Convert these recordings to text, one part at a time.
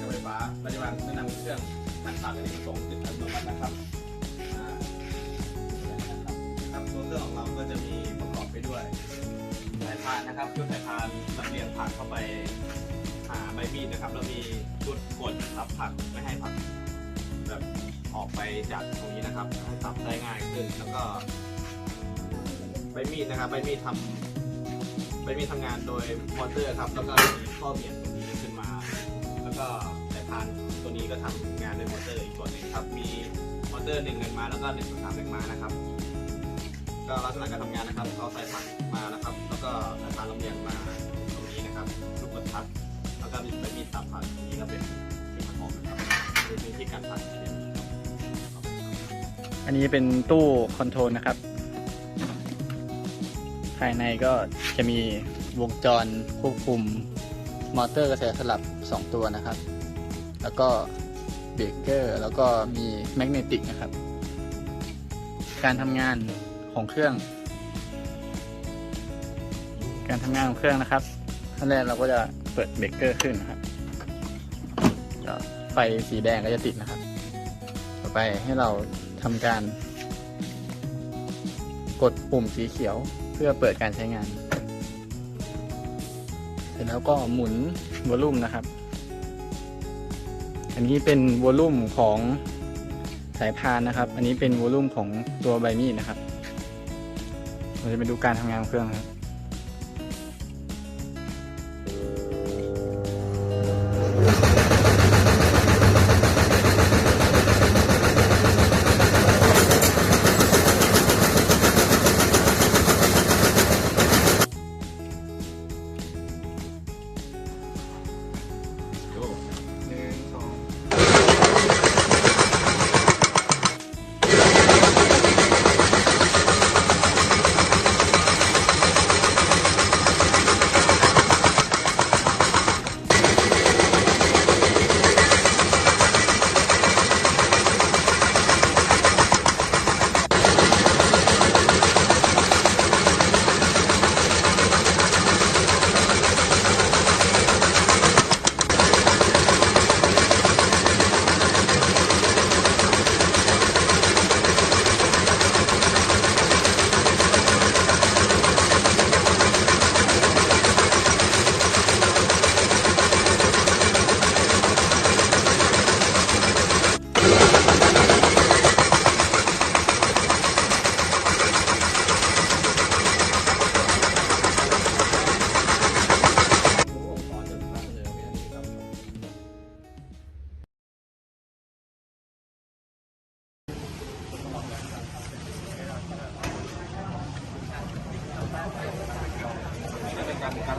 การไฟฟ้าปัจจุบันแนะนำเครื่องหันปากอันนี้ประสงค์ติดอัตโนมัตินะครับครับตัวเครื่องของเราก็จะมีประกอบไปด้วยสายพานนะครับชุดสายพานลำเลียงผักเข้าไปหาใบมีดนะครับแล้วมีชุดกดสับผักไม่ให้ผักแบบออกไปจากตรงนี้นะครับให้สับได้ง่ายขึ้นแล้วก็ใบมีดนะครับใบมีดทำใบมีดทำงานโดยมอเตอร์ครับ แล้วก็มีข้อเบี่ยง ก็สายพานตัวนี้ก็ทำงานด้วยมอเตอร์อีกตัวหนึ่งครับ มีมอเตอร์หนึ่งแรงมาแล้วก็หนึ่งสามแรงมานะครับ ก็ลักษณะการทำงานนะครับเอาสายพานมานะครับ แล้วก็สายพานลำเลียงมาตรงนี้นะครับลูกกดทับแล้วก็มีใบมีดตับผ่านตรงนี้ก็เป็นที่ทางออกนะครับเป็นที่การผ่านที่เป็นครับขอบคุณครับอันนี้เป็นตู้คอนโทรลนะครับ ภายในก็จะมีวงจรควบคุม มอเตอร์กระแสสลับ 2 ตัวนะครับ แล้วก็เบรกเกอร์แล้วก็มีแมกเนติกนะครับ การทำงานของเครื่อง การทำงานของเครื่องนะครับขั้นแรกเราก็จะเปิดเบรกเกอร์ขึ้นนะครับไฟสีแดงก็จะติดนะครับ ต่อไปให้เราทำการ กดปุ่มสีเขียวเพื่อเปิดการใช้งาน สร็จแล้วก็หมุนวอลลุ่มนะครับ อันนี้เป็นวอลลุ่มของสายพานนะครับ อันนี้เป็นวอลลุ่มของตัวใบมีดนะครับ เราจะไปดูการทำงานของเครื่องครับ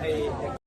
ให้